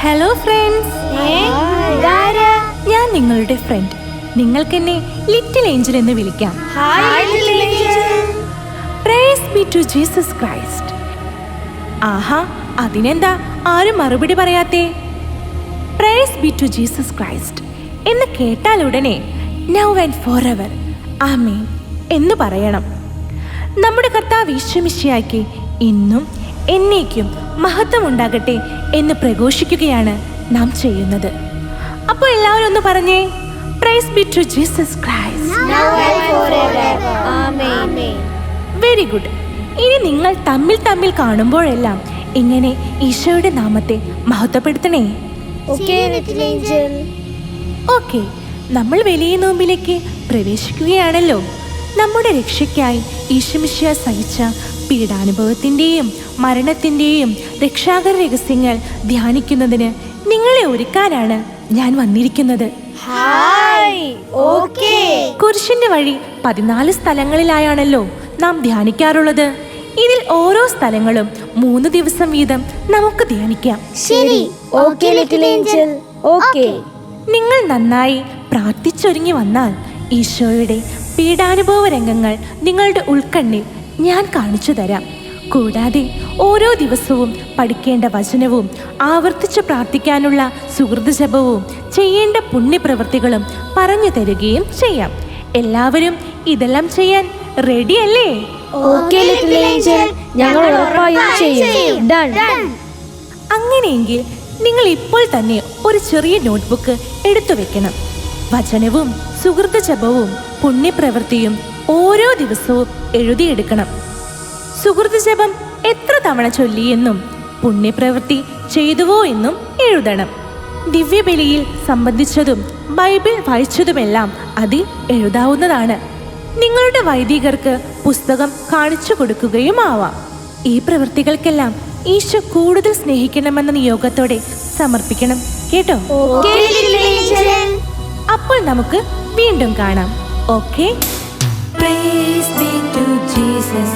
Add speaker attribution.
Speaker 1: Hello friends ഞാൻ നിങ്ങളുടെ front നിങ്ങൾക്ക് എന്നെ ലിറ്റിൽ ഏഞ്ചൽ എന്ന് വിളിക്കാം praise be to Jesus Christ ആഹാ അതിനെന്താ ആരും മറുപടി പറയാത്തേ? Praise be to Jesus Christ എന്ന് കേട്ടാൽ ഉടനെ now and for ever amen. എന്ന് പറയണം. നമ്മുടെ കർത്താവ് ഈശ്വമിശയാക്കി ഇന്നും എന്നേക്കും മഹത്വം ഉണ്ടാകട്ടെ എന്ന് പ്രഘോഷിക്കുകയാണ് നാം ചെയ്യുന്നത്. അപ്പോൾ എല്ലാവരും ഒന്ന് പറഞ്ഞേ praise be to Jesus Christ very good ഇനി നിങ്ങൾ തമ്മിൽ തമ്മിൽ കാണുമ്പോഴെല്ലാം ഇങ്ങനെ ഈശോയുടെ നാമത്തെ മഹത്വപ്പെടുത്തണേ? ഓക്കെ നമ്മൾ വലിയ നോമ്പിലേക്ക് പ്രവേശിക്കുകയാണല്ലോ. നമ്മുടെ രക്ഷയ്ക്കായി ഈശമിഷ്യ സഹിച്ച പീഡാനുഭവത്തിന്റെയും മരണത്തിന്റെയും രക്ഷാകര രഹസ്യങ്ങൾ ധ്യാനിക്കുന്നതിന് നിങ്ങളെ ഒരുക്കാനാണ് ഞാൻ വന്നിരിക്കുന്നത്. കുരിശിന്റെ വഴി പതിനാല് സ്ഥലങ്ങളിലായാണല്ലോ നാം ധ്യാനിക്കാറുള്ളത്. ഇതിൽ ഓരോ സ്ഥലങ്ങളും മൂന്ന് ദിവസം വീതം നമുക്ക് ധ്യാനിക്കാം.
Speaker 2: ശരി.
Speaker 1: നിങ്ങൾ നന്നായി പ്രാർത്ഥിച്ചൊരുങ്ങി വന്നാൽ ഈശോയുടെ പീഡാനുഭവ രംഗങ്ങൾ നിങ്ങളുടെ ഉൾക്കണ്ണിൽ ഞാൻ കാണിച്ചു തരാം. കൂടാതെ ഓരോ ദിവസവും പഠിക്കേണ്ട വചനവും ആവർത്തിച്ച് പ്രാർത്ഥിക്കാനുള്ള സുഹൃത് ജപവും ചെയ്യേണ്ട പുണ്യപ്രവൃത്തികളും പറഞ്ഞു തരികയും ചെയ്യാം. എല്ലാവരും ഇതെല്ലാം ചെയ്യാൻ റെഡിയല്ലേ
Speaker 2: അല്ലേ? ഞങ്ങൾ
Speaker 1: അങ്ങനെയെങ്കിൽ നിങ്ങൾ ഇപ്പോൾ തന്നെ ഒരു ചെറിയ നോട്ട്ബുക്ക് എടുത്തു വെക്കണം. വചനവും സുഹൃത്ത് ജപവും പുണ്യപ്രവൃത്തിയും ഓരോ ദിവസവും എഴുതിയെടുക്കണം. സുഹൃത്ത് ജപം എത്ര തവണ ചൊല്ലിയെന്നും പുണ്യപ്രവൃത്തി ചെയ്തുവോ എന്നും എഴുതണം. ദിവ്യബലിയിൽ സംബന്ധിച്ചതും ബൈബിൾ വായിച്ചതുമെല്ലാം അതിൽ എഴുതാവുന്നതാണ്. നിങ്ങളുടെ വൈദികർക്ക് പുസ്തകം കാണിച്ചു കൊടുക്കുകയും ആവാം ഈ പ്രവൃത്തികൾക്കെല്ലാം ഈശോ കൂടുതൽ സ്നേഹിക്കണമെന്ന നിയോഗത്തോടെ സമർപ്പിക്കണം. കേട്ടോ? അപ്പോൾ നമുക്ക് വീണ്ടും കാണാം okay Praise be to Jesus.